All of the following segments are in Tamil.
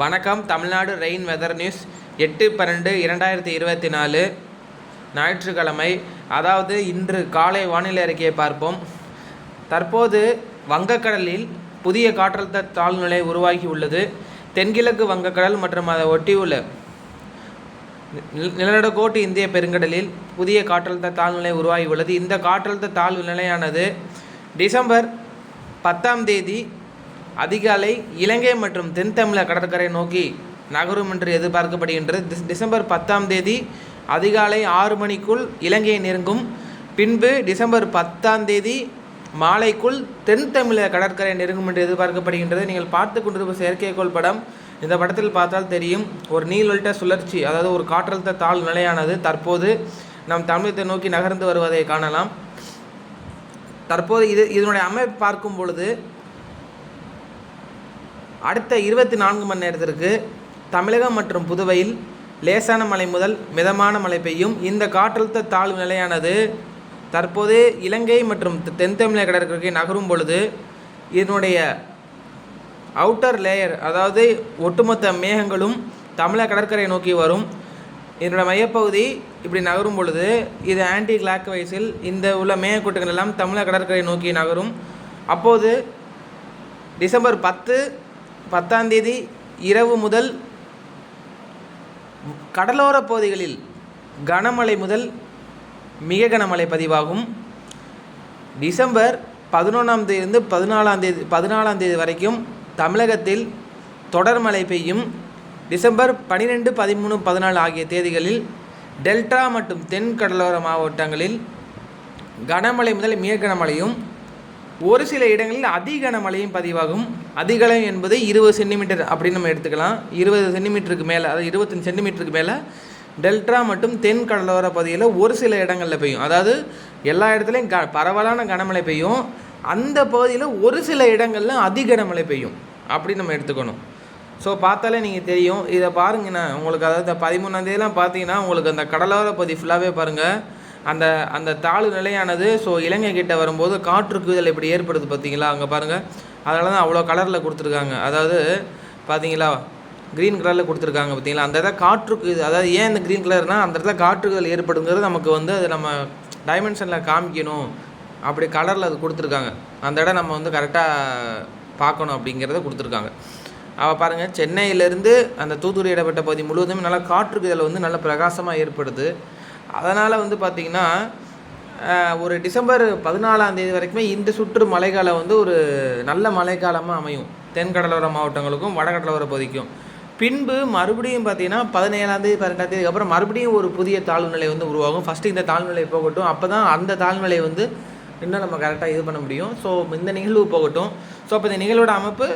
வணக்கம் தமிழ்நாடு ரெயின் வெதர் நியூஸ். எட்டு பன்னெண்டு இரண்டாயிரத்தி இருபத்தி நாலு ஞாயிற்றுக்கிழமை. அதாவது இன்று காலை வானிலை அறிக்கையை பார்ப்போம். தற்போது வங்கக்கடலில் புதிய காற்றழுத்த தாழ்நிலை உருவாகி உள்ளது. தென்கிழக்கு வங்கக்கடல் மற்றும் அதை ஒட்டியுள்ள நிலநடுக்கோட்டு இந்திய பெருங்கடலில் புதிய காற்றழுத்த தாழ்நிலை உருவாகி உள்ளது. இந்த காற்றழுத்த தாழ்வு நிலையானது டிசம்பர் பத்தாம் தேதி அதிகாலை இலங்கை மற்றும் தென் தமிழக கடற்கரை நோக்கி நகரும் என்று எதிர்பார்க்கப்படுகின்றது. டிஸ்- டிசம்பர் பத்தாம் தேதி அதிகாலை ஆறு மணிக்குள் இலங்கையை நெருங்கும். பின்பு டிசம்பர் பத்தாம் தேதி மாலைக்குள் தென் தமிழக கடற்கரை நெருங்கும் என்று எதிர்பார்க்கப்படுகின்றது. நீங்கள் பார்த்து கொண்டிருக்கும் செயற்கைக்கோள் படம் இந்த படத்தில் பார்த்தால் தெரியும். ஒரு நீள்வட்ட சுழற்சி அதாவது ஒரு காற்றழுத்த தாழ் நிலையானது தற்போது நம் தமிழகத்தை நோக்கி நகர்ந்து வருவதை காணலாம். தற்போது இது இதனுடைய அமைப்பு பார்க்கும் பொழுது அடுத்த இருபத்தி நான்கு மணி நேரத்திற்கு தமிழகம் மற்றும் புதுவையில் லேசான மழை முதல் மிதமான மழை பெய்யும். இந்த காற்றழுத்த தாழ்வு நிலையானது தற்போது இலங்கை மற்றும் தெ- தென் தமிழக கடற்கரைக்கு நகரும் பொழுது இதனுடைய அவுட்டர் லேயர் அதாவது ஒட்டுமொத்த மேகங்களும் தமிழக கடற்கரை நோக்கி வரும். இதனோட மையப்பகுதி இப்படி நகரும் பொழுது இது ஆன்டி கிளாக் வைஸில் இந்த உள்ள மேகக்கூட்டங்கள் எல்லாம் தமிழக கடற்கரை நோக்கி நகரும். அப்போது டிசம்பர் பத்து பத்தாம் தேதி இரவு முதல் கடலோர பகுதிகளில் கனமழை முதல் மிக கனமழை பதிவாகும். டிசம்பர் பதினொன்றாம் தேதியிலிருந்து பதினாலாம் தேதி பதினாலாம் தேதி வரைக்கும் தமிழகத்தில் தொடர் மழை பெய்யும். டிசம்பர் பன்னிரெண்டு பதிமூணு பதினாலு ஆகிய தேதிகளில் டெல்டா மற்றும் தென் கடலோர மாவட்டங்களில் கனமழை முதல் மிக கனமழையும் ஒரு சில இடங்களில் அதிகன மழையும் பதிவாகும். அதிகலம் என்பது இருபது சென்டிமீட்டர் அப்படின்னு நம்ம எடுத்துக்கலாம். இருபது சென்டிமீட்டருக்கு மேலே அதாவது இருபத்தஞ்சு சென்டிமீட்டருக்கு மேலே டெல்டா மற்றும் தென் கடலோர பகுதியில் ஒரு சில இடங்களில் பெய்யும். அதாவது எல்லா இடத்துலையும் க பரவலான கனமழை பெய்யும். அந்த பகுதியில் ஒரு சில இடங்களில் அதிகனமழை பெய்யும். அப்படி நம்ம எடுத்துக்கணும். ஸோ பார்த்தாலே நீங்கள் தெரியும். இதை பாருங்கண்ணா உங்களுக்கு அதாவது பதிமூணாந்தேதிலாம் பார்த்தீங்கன்னா உங்களுக்கு அந்த கடலோர பகுதி ஃபுல்லாகவே பாருங்கள் அந்த அந்த தாழ்வு நிலையானது ஸோ இலங்கை கிட்ட வரும்போது காற்றுக்குதல் இப்படி ஏற்படுது பார்த்தீங்களா அங்கே பாருங்கள் அதனால தான் அவ்வளோ கலரில் கொடுத்துருக்காங்க. அதாவது பார்த்தீங்களா க்ரீன் கலரில் கொடுத்துருக்காங்க பார்த்தீங்களா அந்த இடத்துல காற்றுக்கு அதாவது ஏன் இந்த க்ரீன் கலர்னால் அந்த இடத்துல காற்றுக்குதல் ஏற்படுங்கிறது நமக்கு வந்து அது நம்ம டைமென்ஷனில் காமிக்கணும். அப்படி கலரில் அது கொடுத்துருக்காங்க. அந்த இடம் நம்ம வந்து கரெக்டாக பார்க்கணும் அப்படிங்கிறத கொடுத்துருக்காங்க. அவள் பாருங்கள் சென்னையிலேருந்து அந்த தூத்துக்குடி இடப்பட்ட பகுதி முழுவதுமே நல்லா காற்றுக்குதல் வந்து நல்ல பிரகாசமாக ஏற்படுது. அதனால் வந்து பார்த்திங்கன்னா ஒரு டிசம்பர் பதினாலாம் தேதி வரைக்குமே இந்த சுற்று மழைக்காலம் வந்து ஒரு நல்ல மழைக்காலமாக அமையும். தென்கடலோர மாவட்டங்களுக்கும் வடகடலோர பகுதிக்கும். பின்பு மறுபடியும் பார்த்தீங்கன்னா பதினேழாம் தேதி தேதிக்கு அப்புறம் மறுபடியும் ஒரு புதிய தாழ்வு நிலை வந்து உருவாகும். ஃபஸ்ட்டு இந்த தாழ்வு நிலை போகட்டும் அப்போ தான் அந்த தாழ்வு நிலை வந்து இன்னும் நம்ம கரெக்டாக இது பண்ண முடியும். ஸோ இந்த நிகழ்வு போகட்டும். ஸோ அப்போ இந்த நிகழ்வோட அமைப்பு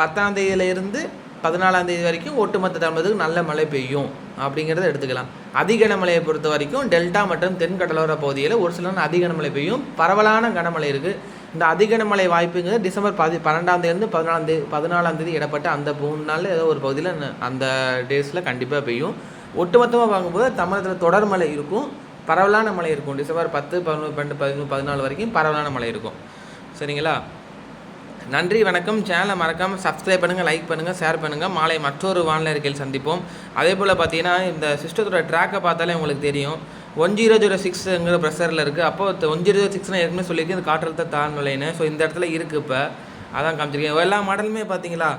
பத்தாம் தேதியிலேருந்து பதினாலாம் தேதி வரைக்கும் ஒட்டுமொத்த தமிழகத்துக்கு நல்ல மழை பெய்யும். அப்படிங்கிறத எடுத்துக்கலாம். அதிக கனமழையை பொறுத்த வரைக்கும் டெல்டா மற்றும் தென் கடலோர பகுதியில் ஒரு சில நாள் அதிக கனமழை பெய்யும். பரவலான கனமழை இருக்குது இந்த அதிக கனமழை வாய்ப்புங்கிறது டிசம்பர் பதி பன்னெண்டாம் தேதியிலிருந்து பதினாலாம் தேதி பதினாலாம் தேதி இடப்பட்ட அந்த மூணு நாளில் ஏதோ ஒரு பகுதியில் அந்த டேஸில் கண்டிப்பாக பெய்யும். ஒட்டுமொத்தமாக பார்க்கும்போது தமிழகத்தில் தொடர் மழை இருக்கும். பரவலான மழை இருக்கும். டிசம்பர் பத்து பதினொன்று பன்னெண்டு பதிமூணு பதினாலு வரைக்கும் பரவலான மழை இருக்கும். சரிங்களா? நன்றி வணக்கம். சேனலை மறக்காமல் சப்ஸ்கிரைப் பண்ணுங்கள் லைக் பண்ணுங்கள் ஷேர் பண்ணுங்கள் மாலை மற்றொரு வானிலை சந்திப்போம். அதே போல் பார்த்தீங்கன்னா இந்த சிஸ்டத்தோட ட்ராக்கை பார்த்தாலே உங்களுக்கு தெரியும். ஒன் ஜீரோ ஜீரோ சிக்ஸுங்கிற ப்ரெஷரில் இருக்குது அப்போ ஒன் ஜீரோ சிக்ஸ்னால் ஏற்கனவே சொல்லியிருக்கு இந்த காற்றழுத்த தாழ்நிலைன்னு. ஸோ இந்த இடத்துல இருக்குது இப்போ. அதான் காமிச்சிருக்கேன். எல்லா மாடலுமே பார்த்தீங்களா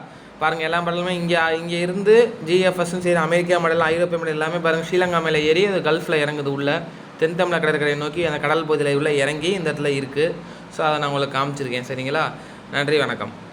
பாருங்கள் எல்லா மாடலுமே இங்கே இங்கே இருந்து ஜிஎஃப்எஸ்ன்னு சரி அமெரிக்கா மாடல் ஐரோப்பிய மாடல் எல்லாமே பாருங்கள் ஸ்ரீலங்கா மேலே ஏறி அது கல்ஃபில் இறங்குது உள்ள. தென் தமிழக கடற்கரையை நோக்கி அந்த கடல் பகுதியில் உள்ள இறங்கி இந்த இடத்துல இருக்குது ஸோ அதை நான் உங்களுக்கு காமிச்சிருக்கேன். சரிங்களா? நன்றி வணக்கம்.